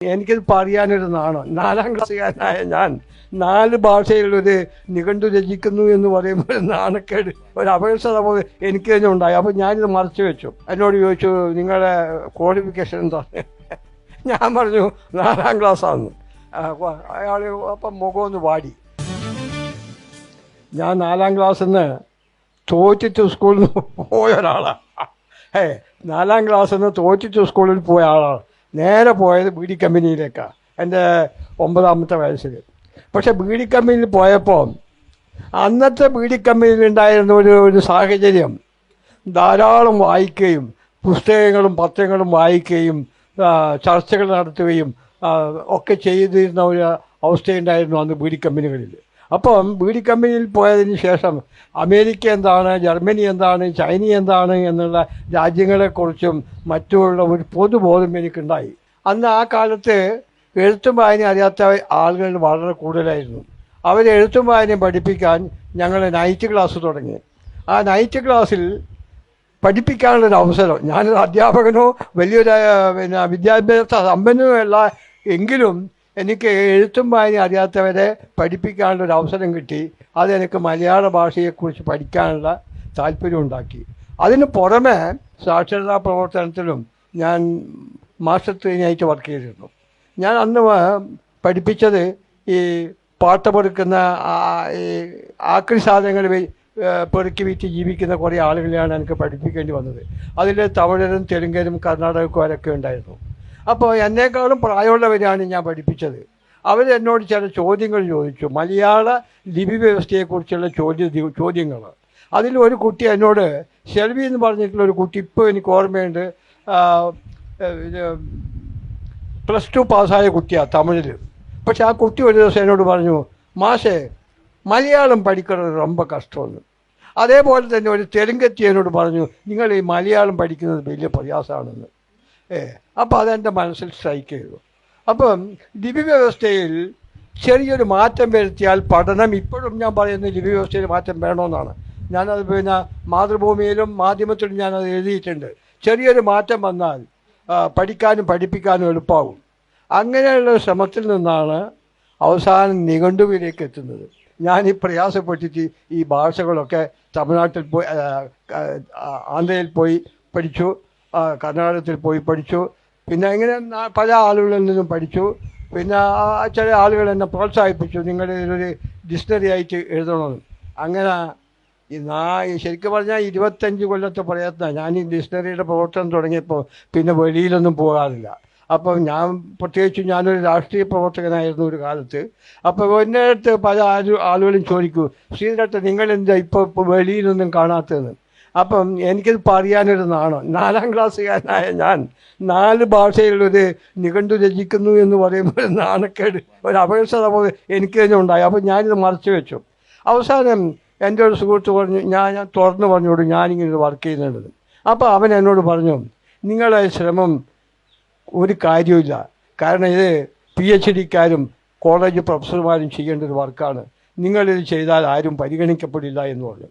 എനിക്കിത് പറയാനൊരു നാണോ? നാലാം ക്ലാസ്സുകാരനായ ഞാൻ നാല് ഭാഷയിലൊരു നിഘണ്ടു രചിക്കുന്നു എന്ന് പറയുമ്പോൾ നാണക്കേട് ഒരു അപേക്ഷത എനിക്ക് തന്നെ ഉണ്ടായി. അപ്പോൾ ഞാനിത് മറച്ചു വെച്ചു. എന്നോട് ചോദിച്ചു നിങ്ങളുടെ ക്വാളിഫിക്കേഷൻ എന്താ? ഞാൻ പറഞ്ഞു നാലാം ക്ലാസ്സാന്ന്. അയാൾ അപ്പം മുഖം ഒന്ന് വാടി. ഞാൻ നാലാം ക്ലാസ്സിൽ നിന്ന് തോറ്റിട്ട് സ്കൂളിൽ നിന്ന് പോയ ഒരാളാണ് ഏ നാലാം ക്ലാസ്സിൽ നിന്ന് തോറ്റിട്ട് സ്കൂളിൽ പോയ ആളാണ് നേരെ പോയത് ബീഡി കമ്പനിയിലേക്കാണ് എന്റെ ഒമ്പതാമത്തെ വയസ്സിൽ. പക്ഷെ ബീഡി കമ്പനിയിൽ പോയപ്പോൾ അന്നത്തെ ബീഡി കമ്പനിയിൽ ഉണ്ടായിരുന്ന ഒരു ഒരു സാഹചര്യം. ധാരാളം വായിക്കുകയും പുസ്തകങ്ങളും പത്രങ്ങളും വായിക്കുകയും ചർച്ചകൾ നടത്തുകയും ഒക്കെ ചെയ്തിരുന്ന ഒരു അവസ്ഥയുണ്ടായിരുന്നു അന്ന് ബീഡി കമ്പനികളിൽ. അപ്പം ബീഡി കമ്പനിയിൽ പോയതിന് ശേഷം അമേരിക്ക എന്താണ് ജർമ്മനി എന്താണ് ചൈന എന്താണ് എന്നുള്ള രാജ്യങ്ങളെക്കുറിച്ചും മറ്റുള്ള ഒരു പൊതുബോധം എനിക്കുണ്ടായി. അന്ന് ആ കാലത്ത് എഴുത്തും വായന അറിയാത്ത ആളുകൾ വളരെ കൂടുതലായിരുന്നു. അവർ എഴുത്തും വായനയും പഠിപ്പിക്കാൻ ഞങ്ങൾ നൈറ്റ് ക്ലാസ് തുടങ്ങി. ആ നൈറ്റ് ക്ലാസ്സിൽ പഠിപ്പിക്കാനുള്ളൊരു അവസരം ഞാനൊരു അധ്യാപകനോ വലിയൊരു പിന്നെ വിദ്യാഭ്യാസ സമ്പന്നനോ അല്ല എങ്കിലും എനിക്ക് എഴുത്തും വായന അറിയാത്തവരെ പഠിപ്പിക്കാനുള്ളൊരു അവസരം കിട്ടി. അതെനിക്ക് മലയാള ഭാഷയെക്കുറിച്ച് പഠിക്കാനുള്ള താല്പര്യം ഉണ്ടാക്കി. അതിന് പുറമെ സാക്ഷരതാ പ്രവർത്തനത്തിലും ഞാൻ മാസ്റ്റർ വർക്ക് ചെയ്തിരുന്നു. ഞാൻ അന്ന് പഠിപ്പിച്ചത് ഈ പാട്ട പെറുക്കുന്ന ഈ ആക്രി സാധനങ്ങൾ പെറുക്കി വിറ്റ് ജീവിക്കുന്ന കുറേ ആളുകളെയാണ് എനിക്ക് പഠിപ്പിക്കേണ്ടി വന്നത്. അതിൽ തമിഴരും തെലുങ്കരും കർണാടകക്കാരൊക്കെ ഉണ്ടായിരുന്നു. അപ്പോൾ എന്നേക്കാളും പ്രായമുള്ളവരെയാണ് ഞാൻ പഠിപ്പിച്ചത് അവരെന്നോട് ചില ചോദ്യങ്ങൾ ചോദിച്ചു മലയാള ലിപി വ്യവസ്ഥയെക്കുറിച്ചുള്ള ചോദ്യ ചോദ്യങ്ങൾ അതിൽ ഒരു കുട്ടി എന്നോട് ഷെൽവി എന്ന് പറഞ്ഞിട്ടുള്ള ഒരു കുട്ടി ഇപ്പോൾ എനിക്ക് ഓർമ്മയുണ്ട് ആ, ഏഹ് ഇത് പ്ലസ് ടു പാസ്സായ കുട്ടിയാണ് തമിഴിൽ പക്ഷെ ആ കുട്ടി ഒരു ദിവസം എന്നോട് പറഞ്ഞു മാഷേ മലയാളം പഠിക്കുന്നത് ரொம்ப കഷ്ടമെന്ന് അതേപോലെ തന്നെ ഒരു തെലുങ്കത്തി എന്നോട് പറഞ്ഞു നിങ്ങൾ ഈ മലയാളം പഠിക്കുന്നത് വലിയ പ്രയാസമാണെന്ന് ഏ അപ്പോൾ അതെന്റെ മനസ്സിൽ സ്ട്രൈക്ക് ചെയ്തു. അപ്പം ലിപി വ്യവസ്ഥയിൽ ചെറിയൊരു മാറ്റം വരുത്തിയാൽ പഠനം ഇപ്പോഴും ഞാൻ പറയുന്ന ലിപി വ്യവസ്ഥയിൽ മാറ്റം വേണമെന്നാണ്. ഞാനത് പിന്നെ മാതൃഭൂമിയിലും മാധ്യമത്തിലും ഞാനത് എഴുതിയിട്ടുണ്ട്. ചെറിയൊരു മാറ്റം വന്നാൽ പഠിക്കാനും പഠിപ്പിക്കാനും എളുപ്പമാകും അങ്ങനെയുള്ള ശ്രമത്തിൽ നിന്നാണ് അവസാനം നിഘണ്ടുവിലേക്ക് എത്തുന്നത്. ഞാൻ ഈ പ്രയാസപ്പെട്ടിട്ട് ഈ ഭാഷകളൊക്കെ തമിഴ്നാട്ടിൽ പോയി ആന്ധ്രയിൽ പോയി പഠിച്ചു. കർണാടകത്തിൽ പോയി പഠിച്ചു. പിന്നെ ഇങ്ങനെ പല ആളുകളിൽ നിന്നും പഠിച്ചു. പിന്നെ ചില ആളുകൾ എന്നെ പ്രോത്സാഹിപ്പിച്ചു. നിങ്ങളുടെ ഇതൊരു ഡിക്ഷണറി ആയിട്ട് എഴുതണമെന്ന് അങ്ങനെ ഈ നാ ശരിക്കും പറഞ്ഞാൽ ഇരുപത്തഞ്ച് കൊല്ലത്തെ പ്രയത്നം ഞാൻ ഈ ഡിക്ഷണറിയുടെ പ്രവർത്തനം തുടങ്ങിയപ്പോൾ പിന്നെ വെളിയിലൊന്നും പോകാറില്ല. അപ്പം ഞാൻ പ്രത്യേകിച്ച് ഞാനൊരു രാഷ്ട്രീയ പ്രവർത്തകനായിരുന്നു ഒരു കാലത്ത്. അപ്പോൾ എന്റെ അടുത്ത് പല ആളു ആളുകളും ചോദിക്കൂ ശ്രീധരത്തെ നിങ്ങൾ ഇപ്പോൾ ഇപ്പോൾ വെളിയിലൊന്നും കാണാത്തതെന്ന്? അപ്പം എനിക്കത് പറയാനൊരു നാണം. നാലാം ക്ലാസ്സുകാരനായ ഞാൻ നാല് ഭാഷയിലൊരു നിഘണ്ടു രചിക്കുന്നു എന്ന് പറയുമ്പോൾ നാണക്കേട് ഒരു അപേക്ഷ പോലെ എനിക്ക് തന്നെ ഉണ്ടായി. അപ്പം ഞാനിത് മറച്ചു വെച്ചു. അവസാനം എന്റെ ഒരു സുഹൃത്ത് പറഞ്ഞു ഞാൻ ഞാൻ തുറന്നു പറഞ്ഞോളൂ ഞാനിങ്ങനെ വർക്ക് ചെയ്യുന്നുണ്ട്. അപ്പോൾ അവൻ എന്നോട് പറഞ്ഞു നിങ്ങളുടെ ശ്രമം ഒരു കാര്യമില്ല കാരണം ഇത് പി എച്ച് ഡിക്കാരും കോളേജ് പ്രൊഫസർമാരും ചെയ്യേണ്ട ഒരു വർക്കാണ്. നിങ്ങളിത് ചെയ്താൽ ആരും പരിഗണിക്കപ്പെടില്ല എന്ന് പറഞ്ഞു.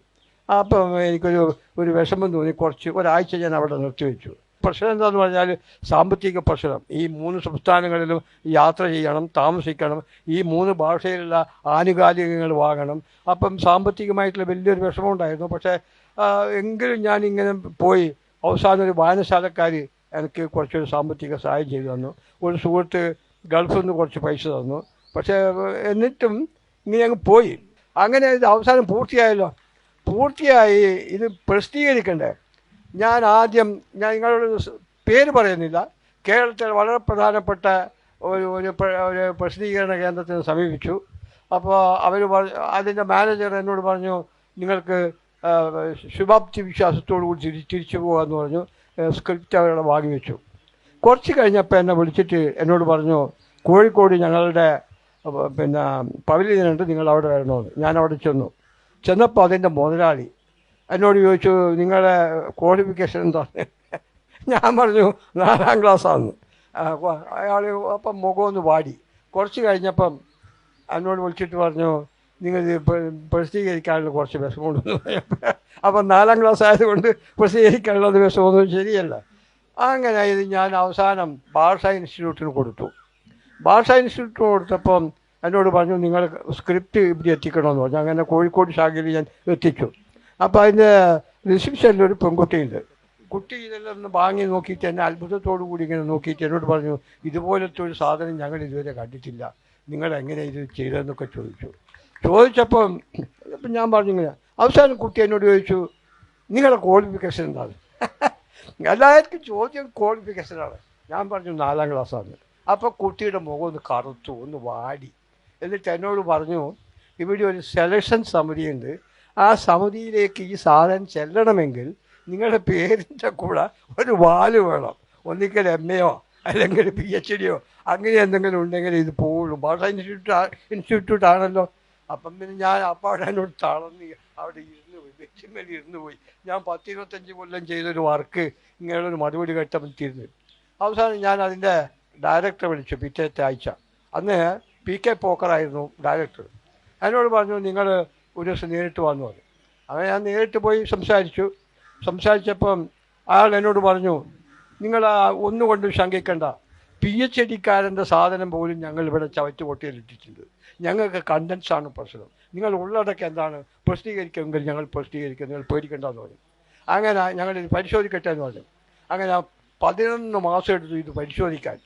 അപ്പം എനിക്കൊരു ഒരു വിഷമം തോന്നി. കുറച്ച് ഒരാഴ്ച ഞാൻ അവിടെ നിർത്തിവെച്ചു പ്രശ്നം എന്താണെന്ന് പറഞ്ഞാൽ സാമ്പത്തിക പ്രശ്നം. ഈ മൂന്ന് സംസ്ഥാനങ്ങളിലും യാത്ര ചെയ്യണം താമസിക്കണം. ഈ മൂന്ന് ഭാഷയിലുള്ള ആനുകാലികങ്ങൾ വാങ്ങണം. അപ്പം സാമ്പത്തികമായിട്ടുള്ള വലിയൊരു വിഷമം ഉണ്ടായിരുന്നു. പക്ഷേ എങ്കിലും ഞാൻ ഇങ്ങനെ പോയി. അവസാനം ഒരു വായനശാലക്കാർ എനിക്ക് കുറച്ചൊരു സാമ്പത്തിക സഹായം ചെയ്തു തന്നു. ഒരു സുഹൃത്ത് ഗൾഫിൽ നിന്ന് കുറച്ച് പൈസ തന്നു. പക്ഷേ എന്നിട്ടും ഇങ്ങനെ അങ്ങ് പോയി. അങ്ങനെ ഇത് അവസാനം പൂർത്തിയായല്ലോ. പൂർത്തിയായി ഇത് പ്രസിദ്ധീകരിക്കണ്ടേ? ഞാൻ ആദ്യം ഞാൻ നിങ്ങളോട് പേര് പറയുന്നില്ല. കേരളത്തിൽ വളരെ പ്രധാനപ്പെട്ട ഒരു ഒരു ഒരു പ്രസിദ്ധീകരണ കേന്ദ്രത്തിന് സമീപിച്ചു. അപ്പോൾ അവർ അതിന്റെ മാനേജർ എന്നോട് പറഞ്ഞു നിങ്ങൾക്ക് ശുഭാപ്തി വിശ്വാസത്തോടു കൂടി തിരി തിരിച്ചു പോകാമെന്ന് പറഞ്ഞു സ്ക്രിപ്റ്റ് അവരുടെ വാങ്ങി വെച്ചു. കുറച്ച് കഴിഞ്ഞപ്പോൾ എന്നെ വിളിച്ചിട്ട് എന്നോട് പറഞ്ഞു കോഴിക്കോട് ഞങ്ങളുടെ പിന്നെ പവലിയനുണ്ട് നിങ്ങൾ അവിടെ വരണമെന്ന്. ഞാൻ അവിടെ ചെന്നു. ചെന്നപ്പോൾ അതിന്റെ മുതലാളി എന്നോട് ചോദിച്ചു നിങ്ങളുടെ ക്വാളിഫിക്കേഷൻ എന്താ? ഞാൻ പറഞ്ഞു നാലാം ക്ലാസ്സാണെന്ന് അയാൾ അപ്പം മുഖം ഒന്ന് വാടി. കുറച്ച് കഴിഞ്ഞപ്പം എന്നോട് വിളിച്ചിട്ട് പറഞ്ഞു നിങ്ങൾ പ്രസിദ്ധീകരിക്കാനുള്ള കുറച്ച് പറഞ്ഞപ്പോൾ അപ്പം നാലാം ക്ലാസ് ആയതുകൊണ്ട് പ്രസിദ്ധീകരിക്കാനുള്ള വിഷമമൊന്നും ശരിയല്ല. അങ്ങനെ ഇത് ഞാൻ അവസാനം ഭാഷ ഇൻസ്റ്റിറ്റ്യൂട്ടിന് കൊടുത്തു. ഭാഷ ഇൻസ്റ്റിറ്റ്യൂട്ടിന് കൊടുത്തപ്പം എന്നോട് പറഞ്ഞു നിങ്ങൾ സ്ക്രിപ്റ്റ് ഇവിടെ എത്തിക്കണമെന്ന് പറഞ്ഞു. അങ്ങനെ കോഴിക്കോട് ശാഖയിൽ ഞാൻ എത്തിച്ചു. അപ്പോൾ അതിന്റെ റിസപ്ഷനിൽ ഒരു പെൺകുട്ടിയുണ്ട്. കുട്ടി ഇതെല്ലാം ഒന്ന് വാങ്ങി നോക്കിയിട്ട് എന്നെ അത്ഭുതത്തോടു കൂടി ഇങ്ങനെ നോക്കിയിട്ട് എന്നോട് പറഞ്ഞു ഇതുപോലത്തെ ഒരു സാധനം ഞങ്ങൾ ഇതുവരെ കണ്ടിട്ടില്ല. നിങ്ങൾ എങ്ങനെ ഇത് ചെയ്തതെന്നൊക്കെ ചോദിച്ചു. ചോദിച്ചപ്പം അപ്പം ഞാൻ പറഞ്ഞു ഇങ്ങനെ അവസാനം കുട്ടി എന്നോട് ചോദിച്ചു നിങ്ങളുടെ ക്വാളിഫിക്കേഷൻ എന്താണ്? എല്ലാവർക്കും ചോദ്യം ക്വാളിഫിക്കേഷനാണ് ഞാൻ പറഞ്ഞു നാലാം ക്ലാസ്സാണ് അപ്പോൾ കുട്ടിയുടെ മുഖം ഒന്ന് കറുത്തു ഒന്ന് വാടി. എന്നിട്ട് എന്നോട് പറഞ്ഞു ഇവിടെ ഒരു സെലക്ഷൻ സമിതിയുണ്ട്. ആ സമിതിയിലേക്ക് ഈ സാധനം ചെല്ലണമെങ്കിൽ നിങ്ങളുടെ പേരിന്റെ കൂടെ ഒരു വാൽ വേണം. ഒന്നിക്കൽ എം എയോ അല്ലെങ്കിൽ പി എച്ച് ഡിയോ അങ്ങനെ എന്തെങ്കിലും ഉണ്ടെങ്കിൽ ഇത് പോവുള്ളൂ. ഭാഷ ഇൻസ്റ്റിറ്റ്യൂട്ട് ഇൻസ്റ്റിറ്റ്യൂട്ട് ആണല്ലോ. അപ്പം പിന്നെ ഞാൻ അപ്പാടെ എന്നോട് തളർന്ന് അവിടെ ഇരുന്ന് പോയി ബെഞ്ചിന്മേൽ ഇരുന്ന് പോയി. ഞാൻ പത്തിരുപത്തഞ്ച് കൊല്ലം ചെയ്തൊരു വർക്ക് ഇങ്ങനെയുള്ളൊരു മറുപടി ഘട്ടം തീർന്നു അവസാനം ഞാൻ അതിന്റെ ഡയറക്ടറെ വിളിച്ചു പിറ്റേത്തെ ആഴ്ച. അന്ന് പി കെ പോക്കറായിരുന്നു ഡയറക്ടർ എന്നോട് പറഞ്ഞു നിങ്ങൾ ഒരു ദിവസം നേരിട്ട് വന്നു പറഞ്ഞു അങ്ങനെ ഞാൻ നേരിട്ട് പോയി സംസാരിച്ചു. സംസാരിച്ചപ്പം അയാൾ എന്നോട് പറഞ്ഞു നിങ്ങൾ ഒന്നുകൊണ്ടും ശങ്കിക്കണ്ട. പി എച്ച് ഡിക്കാരന്റെ സാധനം പോലും ഞങ്ങൾ ഇവിടെ ചവറ്റ് പൊട്ടിയിലിട്ടിട്ടുണ്ട് ഞങ്ങൾക്ക് കണ്ടൻസാണ് പ്രശ്നം. നിങ്ങൾ ഉള്ളടക്കം എന്താണ്? പ്രസിദ്ധീകരിക്കുമെങ്കിൽ ഞങ്ങൾ പ്രസിദ്ധീകരിക്കും. നിങ്ങൾ പേടിക്കേണ്ടെന്ന് പറഞ്ഞു. അങ്ങനെ ഞങ്ങളിത് പരിശോധിക്കട്ടെ എന്ന് പറഞ്ഞു. അങ്ങനെ പതിനൊന്ന് മാസം എടുത്തു ഇത് പരിശോധിക്കാൻ.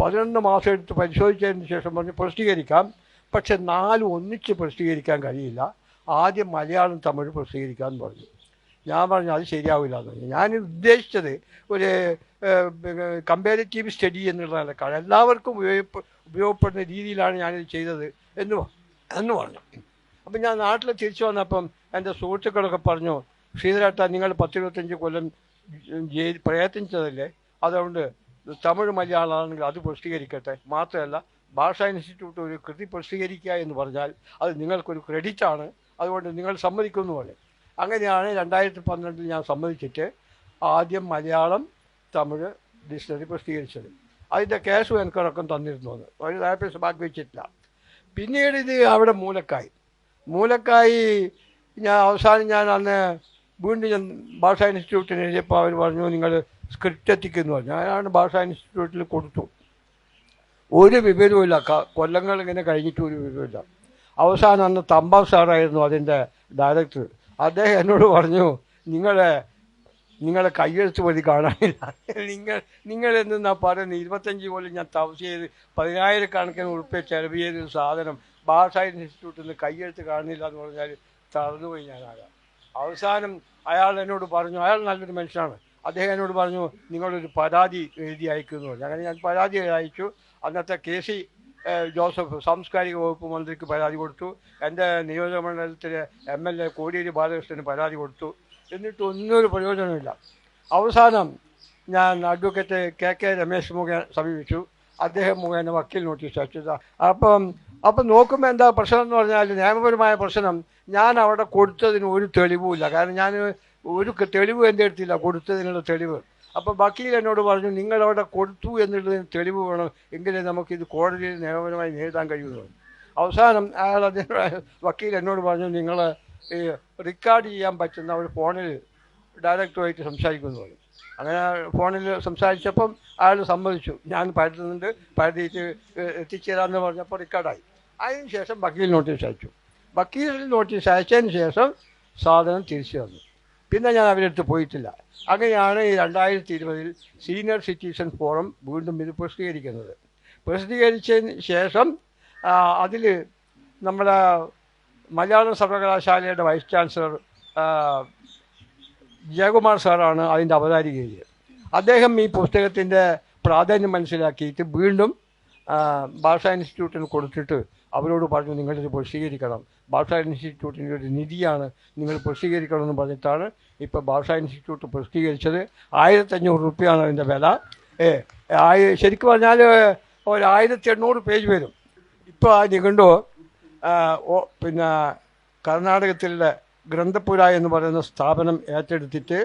പതിനൊന്ന് മാസം എടുത്ത് പരിശോധിച്ചതിന് ശേഷം പറഞ്ഞ് പ്രസിദ്ധീകരിക്കാം. പക്ഷെ നാല് ഒന്നിച്ച് പ്രസിദ്ധീകരിക്കാൻ കഴിയില്ല. ആദ്യം മലയാളം തമിഴ് പ്രസിദ്ധീകരിക്കാൻ പറഞ്ഞു. ഞാൻ പറഞ്ഞു അത് ശരിയാവില്ല എന്ന് പറഞ്ഞു. ഞാൻ ഉദ്ദേശിച്ചത് ഒരു കമ്പാരിറ്റീവ് സ്റ്റഡി എന്നുള്ള നിലക്കാണ് എല്ലാവർക്കും ഉപയോഗ ഉപയോഗപ്പെടുന്ന രീതിയിലാണ് ഞാനിത് ചെയ്തത് എന്ന് എന്ന് പറഞ്ഞു. അപ്പം ഞാൻ നാട്ടിൽ തിരിച്ചു വന്നപ്പം എന്റെ സുഹൃത്തുക്കളൊക്കെ പറഞ്ഞു ശ്രീധരേട്ട നിങ്ങൾ പത്തിരുപത്തഞ്ച് കൊല്ലം പ്രയത്നിച്ചതല്ലേ? അതുകൊണ്ട് തമിഴ് മലയാളമാണെങ്കിൽ അത് പ്രസിദ്ധീകരിക്കട്ടെ. മാത്രമല്ല ഭാഷാ ഇൻസ്റ്റിറ്റ്യൂട്ട് ഒരു കൃതി പ്രസിദ്ധീകരിക്കുക എന്ന് പറഞ്ഞാൽ അത് നിങ്ങൾക്കൊരു ക്രെഡിറ്റ് ആണ്. അതുകൊണ്ട് നിങ്ങൾ സമ്മതിക്കുന്നു പോലെ അങ്ങനെയാണ് രണ്ടായിരത്തി പന്ത്രണ്ടിൽ ഞാൻ സമ്മതിച്ചിട്ട് ആദ്യം മലയാളം തമിഴ് ഡിക്ഷണറി പ്രസിദ്ധീകരിച്ചത്. അതിന്റെ കേസും എനിക്കടക്കം തന്നിരുന്നു അത്. ഒരു ലാപ്പേഴ്സ് ബാക്കി വെച്ചിട്ടില്ല. പിന്നീട് ഇത് അവിടെ മൂലക്കായി. മൂലക്കായി ഞാൻ അവസാനം ഞാൻ അന്ന് വീണ്ടും ഞാൻ ഭാഷാ ഇൻസ്റ്റിറ്റ്യൂട്ടിന് എഴുതിയപ്പോൾ അവർ പറഞ്ഞു നിങ്ങൾ സ്ക്രിപ്റ്റ് എത്തിക്കുന്നു. ഞാനാണ് ഭാഷാ ഇൻസ്റ്റിറ്റ്യൂട്ടിൽ കൊടുത്തു. ഒരു വിവരവുമില്ല. കൊല്ലങ്ങൾ ഇങ്ങനെ കഴിഞ്ഞിട്ട് ഒരു വിവരമില്ല അവസാനം അന്ന് തമ്പാ സാറായിരുന്നു അതിന്റെ ഡയറക്ടർ അദ്ദേഹം എന്നോട് പറഞ്ഞു നിങ്ങളെ നിങ്ങളെ കയ്യെഴുത്ത് വഴി കാണാനില്ല. നിങ്ങൾ നിങ്ങൾ എന്തെന്നാ പറയുന്നത് ഇരുപത്തഞ്ച് കൊല്ലം ഞാൻ തപസ് ചെയ്ത് പതിനായിരക്കണക്കിന് ഉറുപ്പ്യ ചെലവ് ചെയ്തൊരു സാധനം ഭാഷാ ഇൻസ്റ്റിറ്റ്യൂട്ടിൽ നിന്ന് കയ്യെഴുത്ത് കാണുന്നില്ല എന്ന് പറഞ്ഞാൽ തളർന്നുപോയി ഞാനാകാം. അവസാനം അയാൾ എന്നോട് പറഞ്ഞു അയാൾ നല്ലൊരു മനുഷ്യനാണ്. അദ്ദേഹം എന്നോട് പറഞ്ഞു നിങ്ങളൊരു പരാതി എഴുതി അയക്കുന്നു. അങ്ങനെ ഞാൻ പരാതി അയച്ചു. അന്നത്തെ കെ സി ജോസഫ് സാംസ്കാരിക വകുപ്പ് മന്ത്രിക്ക് പരാതി കൊടുത്തു. എന്റെ നിയോജകമണ്ഡലത്തിലെ എം എൽ എ കോടിയേരി ബാലകൃഷ്ണന് പരാതി കൊടുത്തു. എന്നിട്ട് ഒന്നൊരു പ്രയോജനമില്ല അവസാനം ഞാൻ അഡ്വക്കേറ്റ് കെ കെ രമേശ് മുഖേന സമീപിച്ചു. അദ്ദേഹം മുഖേന വക്കീൽ നോട്ടീസ് അയച്ചത് അപ്പം അപ്പം നോക്കുമ്പോൾ എന്താ പ്രശ്നം എന്ന് പറഞ്ഞാൽ നിയമപരമായ പ്രശ്നം. ഞാൻ അവിടെ കൊടുത്തതിന് ഒരു തെളിവുമില്ല. കാരണം ഞാൻ ഒരു തെളിവ് എന്റെ അടുത്തില്ല കൊടുത്തതിനുള്ള തെളിവ്. അപ്പോൾ വക്കീൽ എന്നോട് പറഞ്ഞു നിങ്ങൾ അവിടെ കൊടുത്തു എന്നുള്ളതിന് തെളിവ് വേണം എങ്കിലേ നമുക്കിത് കോടതിയിൽ നിയമപരമായി നേരിടാൻ കഴിയുള്ളൂ. അവസാനം അയാൾ അദ്ദേഹം വക്കീൽ എന്നോട് പറഞ്ഞു നിങ്ങൾ ഈ റെക്കോർഡ് ചെയ്യാൻ പറ്റുന്ന ഒരു ഫോണിൽ ഡയറക്ടറുമായിട്ട് സംസാരിക്കുന്നു പറഞ്ഞു. അങ്ങനെ ഫോണിൽ സംസാരിച്ചപ്പം അയാൾ സമ്മതിച്ചു. ഞാൻ പരത്തുന്നുണ്ട് പരത്തിയിട്ട് എത്തിച്ചേരാമെന്ന് പറഞ്ഞപ്പോൾ റെക്കോർഡായി അതിന് ശേഷം വക്കീൽ നോട്ടീസ് അയച്ചു. വക്കീൽ നോട്ടീസ് അയച്ചതിന് ശേഷം സാധനം തിരിച്ചു തന്നു. പിന്നെ ഞാൻ അവരടുത്ത് പോയിട്ടില്ല. അങ്ങനെയാണ് ഈ രണ്ടായിരത്തി ഇരുപതിൽ സീനിയർ സിറ്റിസൺ ഫോറം വീണ്ടും ഇത് പ്രസിദ്ധീകരിക്കുന്നത്. പ്രസിദ്ധീകരിച്ചതിന് ശേഷം അതിൽ നമ്മുടെ മലയാള സർവകലാശാലയുടെ വൈസ് ചാൻസലർ ജയകുമാർ സാറാണ് അതിന്റെ അവതാരികയിൽ. അദ്ദേഹം ഈ പുസ്തകത്തിന്റെ പ്രാധാന്യം മനസ്സിലാക്കിയിട്ട് വീണ്ടും ഭാഷാ ഇൻസ്റ്റിറ്റ്യൂട്ടിന് കൊടുത്തിട്ട് അവരോട് പറഞ്ഞു നിങ്ങളിത് പ്രസിദ്ധീകരിക്കണം. ഭാഷാ ഇൻസ്റ്റിറ്റ്യൂട്ടിന്റെ ഒരു നിധിയാണ് നിങ്ങൾ പ്രസിദ്ധീകരിക്കണം എന്ന് പറഞ്ഞിട്ടാണ് ഇപ്പോൾ ഭാഷാ ഇൻസ്റ്റിറ്റ്യൂട്ട് പ്രസിദ്ധീകരിച്ചത്. ആയിരത്തഞ്ഞൂറ് റുപ്യാണ് അതിന്റെ വില. ഏ ആയി ശരിക്കും പറഞ്ഞാൽ ഒരു ആയിരത്തി എണ്ണൂറ് പേജ് വരും. ഇപ്പോൾ ആ നിഘണ്ടു പിന്നെ കർണാടകത്തിലെ ഗ്രന്ഥപുര എന്ന് പറയുന്ന സ്ഥാപനം ഏറ്റെടുത്തിട്ട്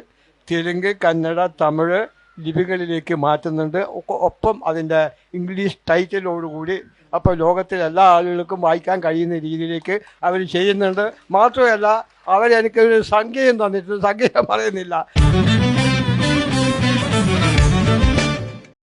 തെലുങ്ക് കന്നഡ തമിഴ് ലിപികളിലേക്ക് മാറ്റുന്നുണ്ട്. ഒപ്പം അതിന്റെ ഇംഗ്ലീഷ് ടൈറ്റിലോടുകൂടി അപ്പോൾ ലോകത്തിലെ എല്ലാ ആളുകൾക്കും വായിക്കാൻ കഴിയുന്ന രീതിയിലേക്ക് അവർ ചെയ്യുന്നുണ്ട്. മാത്രമല്ല അവരെനിക്കൊരു സംഖ്യയും തന്നിട്ടുണ്ട്. സംഖ്യ പറയുന്നില്ല.